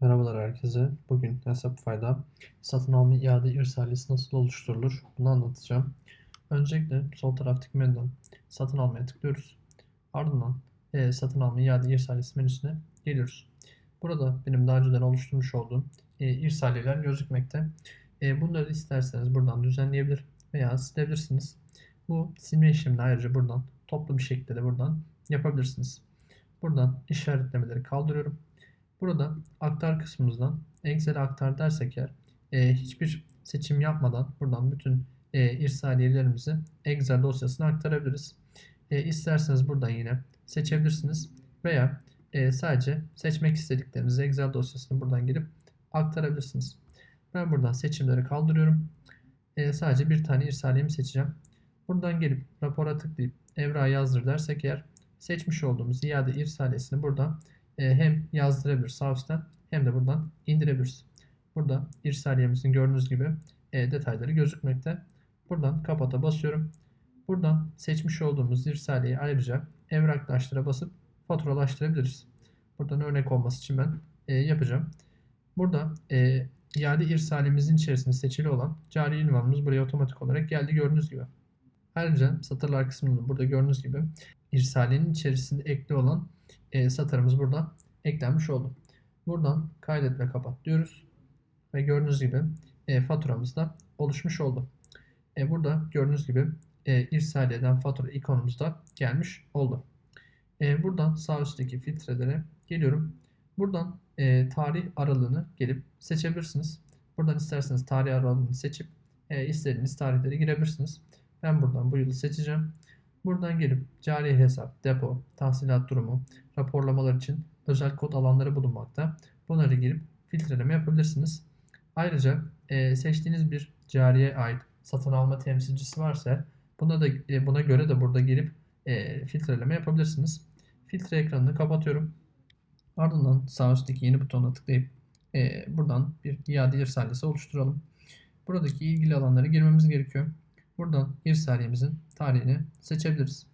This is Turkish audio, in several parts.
Merhabalar herkese. Bugün Hesapify'da satın alma iade irsalesi nasıl oluşturulur bunu anlatacağım. Öncelikle sol taraftaki menüden satın almaya tıklıyoruz. Ardından e, satın alma iade irsalesi menüsüne geliyoruz. Burada benim daha önceden oluşturmuş olduğum e, irsaliyeler gözükmekte. E, bunları isterseniz buradan düzenleyebilir veya silebilirsiniz. Bu silme işlemini ayrıca buradan toplu bir şekilde de buradan yapabilirsiniz. Buradan işaretlemeleri kaldırıyorum. Burada aktar kısmımızdan Excel'e aktar dersek eğer e, hiçbir seçim yapmadan buradan bütün e, irsaliyelerimizi Excel dosyasına aktarabiliriz. E, isterseniz buradan yine seçebilirsiniz veya e, sadece seçmek istediklerinizi Excel dosyasına buradan girip aktarabilirsiniz. Ben buradan seçimleri kaldırıyorum. E, sadece bir tane irsaliyemi seçeceğim. Buradan gelip rapora tıklayıp evrağı yazdır dersek eğer seçmiş olduğumuz iade irsaliyesini buradan e, hem yazdırabilir sağ üstten hem de buradan indirebiliriz. Burada irsaliyemizin gördüğünüz gibi e, detayları gözükmekte. Buradan kapata basıyorum. Buradan seçmiş olduğumuz irsaliyeyi ayrıca evraklaştıra basıp faturalaştırabiliriz. Buradan örnek olması için ben e, yapacağım. Burada e, iade irsalimizin içerisinde seçili olan cari ünvanımız buraya otomatik olarak geldi gördüğünüz gibi. Ayrıca satırlar kısmında burada gördüğünüz gibi irsaliyenin içerisinde ekli olan e, satırımız burada eklenmiş oldu. Buradan kaydet ve kapat diyoruz. Ve gördüğünüz gibi e, faturamız da oluşmuş oldu. E, burada gördüğünüz gibi e, irsaliyeden fatura ikonumuz da gelmiş oldu. E, buradan sağ üstteki filtrelere geliyorum. Buradan e, tarih aralığını gelip seçebilirsiniz. Buradan isterseniz tarih aralığını seçip e, istediğiniz tarihleri girebilirsiniz. Ben buradan bu yılı seçeceğim. Buradan gelip cari hesap, depo, tahsilat durumu, raporlamalar için özel kod alanları bulunmakta. Bunları girip filtreleme yapabilirsiniz. Ayrıca e, seçtiğiniz bir cariye ait satın alma temsilcisi varsa buna da e, buna göre de burada girip e, filtreleme yapabilirsiniz. Filtre ekranını kapatıyorum. Ardından sağ üstteki yeni butonuna tıklayıp e, buradan bir iade irsalesi oluşturalım. Buradaki ilgili alanlara girmemiz gerekiyor. Buradan irsaliyemizin tarihini seçebiliriz.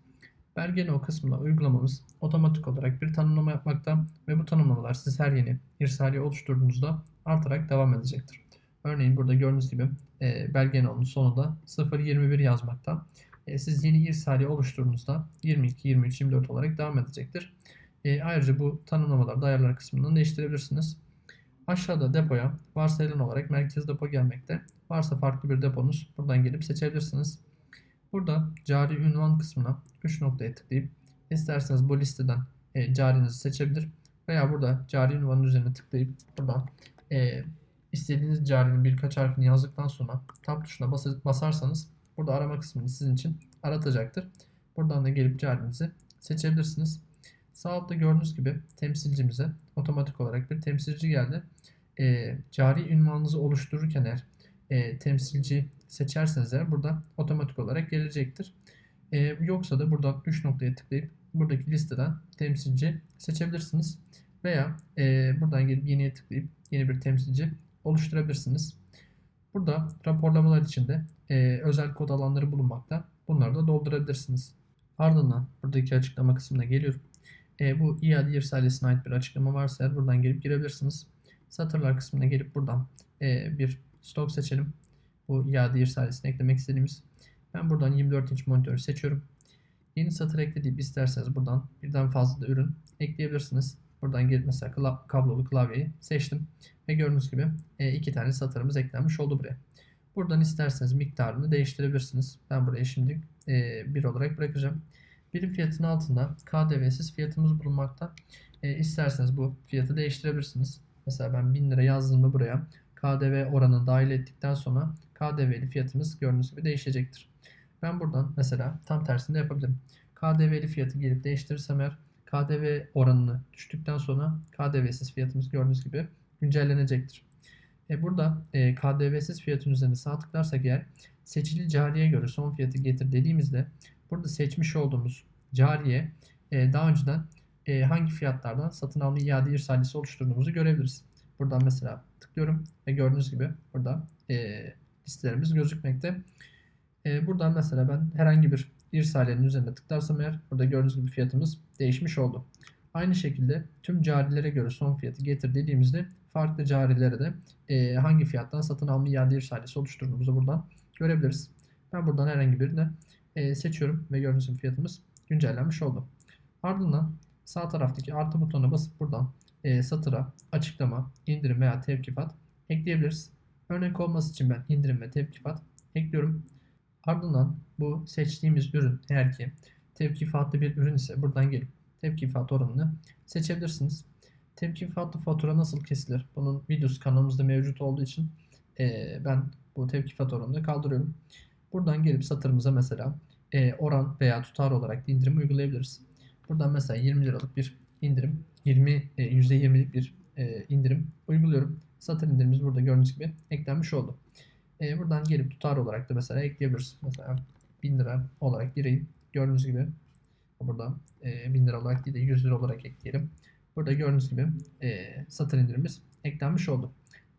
Belgeni o kısmına uygulamamız otomatik olarak bir tanımlama yapmakta ve bu tanımlamalar siz her yeni irsaliye oluşturduğunuzda artarak devam edecektir. Örneğin burada gördüğünüz gibi e, belgenin sonunda 021 yazmakta. E, siz yeni irsaliye oluşturduğunuzda 22, 23, 24 olarak devam edecektir. E, ayrıca bu tanımlamaları da ayarlar kısmından değiştirebilirsiniz. Aşağıda depoya varsayılan olarak merkez depo gelmekte. Varsa farklı bir deponuz buradan gelip seçebilirsiniz. Burada cari ünvan kısmına 3 noktaya tıklayıp isterseniz bu listeden e, carinizi seçebilir veya burada cari ünvanın üzerine tıklayıp buradan e, istediğiniz carinin birkaç harfini yazdıktan sonra tab tuşuna bas basarsanız burada arama kısmını sizin için aratacaktır. Buradan da gelip carinizi seçebilirsiniz. Sağ altta gördüğünüz gibi temsilcimize otomatik olarak bir temsilci geldi. E, cari ünvanınızı oluştururken eğer e, temsilci seçerseniz eğer burada otomatik olarak gelecektir. E, yoksa da buradan 3 noktaya tıklayıp buradaki listeden temsilci seçebilirsiniz. Veya e, buradan gelip yeniye tıklayıp yeni bir temsilci oluşturabilirsiniz. Burada raporlamalar için de e, özel kod alanları bulunmakta. Bunları da doldurabilirsiniz. Ardından buradaki açıklama kısmına geliyorum. E, bu iade irsalesine ait bir açıklama varsa eğer buradan gelip girebilirsiniz. Satırlar kısmına gelip buradan e, bir stok seçelim. Bu iade irsalesine eklemek istediğimiz. Ben buradan 24 inç monitörü seçiyorum. Yeni satır eklediğim isterseniz buradan birden fazla da ürün ekleyebilirsiniz. Buradan gelip mesela kablolu klavyeyi seçtim. Ve gördüğünüz gibi e, iki tane satırımız eklenmiş oldu buraya. Buradan isterseniz miktarını değiştirebilirsiniz. Ben buraya şimdi e, 1 olarak bırakacağım. Birim fiyatının altında KDV'siz fiyatımız bulunmakta. E, isterseniz bu fiyatı değiştirebilirsiniz. Mesela ben 1000 lira yazdığımda buraya KDV oranını dahil ettikten sonra KDV'li fiyatımız gördüğünüz gibi değişecektir. Ben buradan mesela tam tersini de yapabilirim. KDV'li fiyatı gelip değiştirirsem eğer KDV oranını düştükten sonra KDV'siz fiyatımız gördüğünüz gibi güncellenecektir. E burada e, KDV'siz fiyatın üzerine sağ tıklarsak eğer seçili cariye göre son fiyatı getir dediğimizde burada seçmiş olduğumuz cariye e, daha önceden e, hangi fiyatlardan satın alma iade irsalisi oluşturduğumuzu görebiliriz. Buradan mesela tıklıyorum ve gördüğünüz gibi burada e, listelerimiz gözükmekte. E, buradan mesela ben herhangi bir irsaliyenin üzerine tıklarsam eğer burada gördüğünüz gibi fiyatımız değişmiş oldu. Aynı şekilde tüm carilere göre son fiyatı getir dediğimizde farklı carilere de e, hangi fiyattan satın alma iade irsalesi oluşturduğumuzu buradan görebiliriz. Ben buradan herhangi birini e, seçiyorum ve gördüğünüz fiyatımız güncellenmiş oldu. Ardından sağ taraftaki artı butonuna basıp buradan e, satıra, açıklama, indirim veya tevkifat ekleyebiliriz. Örnek olması için ben indirim ve tevkifat ekliyorum. Ardından bu seçtiğimiz ürün eğer ki tevkifatlı bir ürün ise buradan gelip tevkifat oranını seçebilirsiniz. Tevkifatlı fatura nasıl kesilir? Bunun videosu kanalımızda mevcut olduğu için e, ben bu tevkifat oranını kaldırıyorum. Buradan gelip satırımıza mesela e, oran veya tutar olarak indirim uygulayabiliriz. Buradan mesela 20 liralık bir indirim, 20 e, %20'lik bir e, indirim uyguluyorum. Satır indirimimiz burada gördüğünüz gibi eklenmiş oldu. E, buradan gelip tutar olarak da mesela ekleyebiliriz. Mesela 1000 lira olarak gireyim. Gördüğünüz gibi burada e, 1000 lira olarak değil de 100 lira olarak ekleyelim. Burada gördüğünüz gibi e, satır indirimimiz eklenmiş oldu.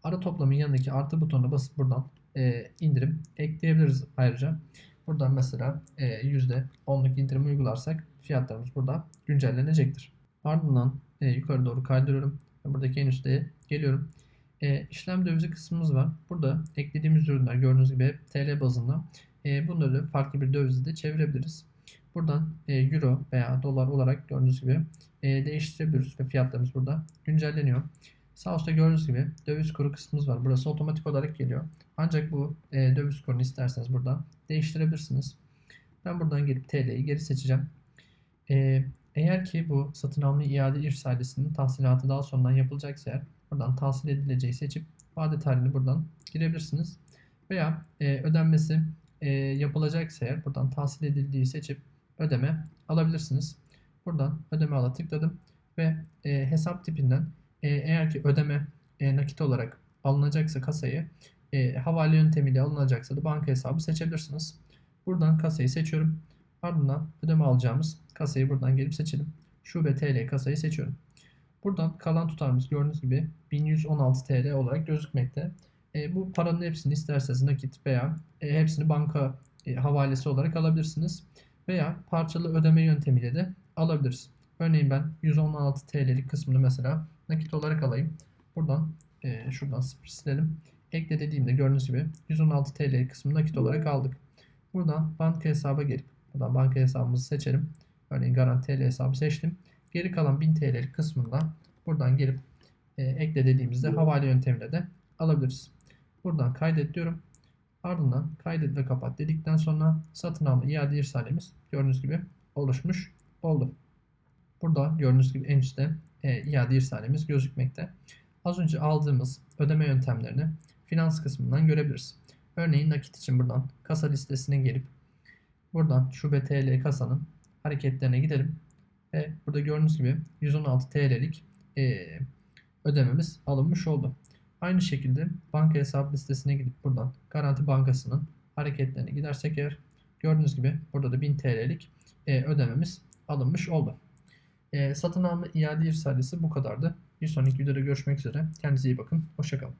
Ara toplamın yanındaki artı butonuna basıp buradan e, indirim ekleyebiliriz ayrıca. Buradan mesela e, %10'luk indirim uygularsak fiyatlarımız burada güncellenecektir. Ardından e, yukarı doğru kaydırıyorum. Ve buradaki en üstte geliyorum. E, işlem dövizi kısmımız var. Burada eklediğimiz ürünler gördüğünüz gibi TL bazında. E, bunları farklı bir dövizde de çevirebiliriz. Buradan e, euro veya dolar olarak gördüğünüz gibi e, değiştirebiliyoruz ve fiyatlarımız burada güncelleniyor. Sağ üstte gördüğünüz gibi döviz kuru kısmımız var. Burası otomatik olarak geliyor. Ancak bu e, döviz kurunu isterseniz burada değiştirebilirsiniz. Ben buradan gelip TL'yi geri seçeceğim. E, eğer ki bu satın alma iade irsalesinin tahsilatı daha sonradan yapılacaksa eğer buradan tahsil edileceği seçip vade tarihini buradan girebilirsiniz. Veya e, ödenmesi e, yapılacaksa eğer buradan tahsil edildiği seçip ödeme alabilirsiniz. Buradan ödeme ala tıkladım ve e, hesap tipinden e, eğer ki ödeme e, nakit olarak alınacaksa kasayı e, havale yöntemiyle alınacaksa da banka hesabı seçebilirsiniz. Buradan kasayı seçiyorum. Ardından ödeme alacağımız kasayı buradan gelip seçelim. Şube TL kasayı seçiyorum. Buradan kalan tutarımız gördüğünüz gibi 1116 TL olarak gözükmekte. E, bu paranın hepsini isterseniz nakit veya e, hepsini banka e, havalesi olarak alabilirsiniz. Veya parçalı ödeme yöntemiyle de alabiliriz. Örneğin ben 116 TL'lik kısmını mesela nakit olarak alayım. Buradan e, şuradan sıfır silelim. Ekle dediğimde gördüğünüz gibi 116 TL kısmını nakit olarak aldık. Buradan banka hesaba gelip buradan banka hesabımızı seçelim. Örneğin Garanti TL hesabı seçtim. Geri kalan 1000 TL'lik kısmından buradan gelip e, ekle dediğimizde havale yöntemiyle de alabiliriz. Buradan kaydet diyorum. Ardından kaydet ve kapat dedikten sonra satın alma iade irsalemiz gördüğünüz gibi oluşmuş oldu. Burada gördüğünüz gibi en üstte e, iade irsalemiz gözükmekte. Az önce aldığımız ödeme yöntemlerini finans kısmından görebiliriz. Örneğin nakit için buradan kasa listesine gelip buradan şube TL kasanın hareketlerine gidelim. Ve burada gördüğünüz gibi 116 TL'lik e, ödememiz alınmış oldu. Aynı şekilde banka hesap listesine gidip buradan Garanti Bankası'nın hareketlerine gidersek eğer gördüğünüz gibi burada da 1000 TL'lik e, ödememiz alınmış oldu. E, satın alma iade irsalesi bu kadardı. Bir sonraki videoda görüşmek üzere. Kendinize iyi bakın. Hoşçakalın.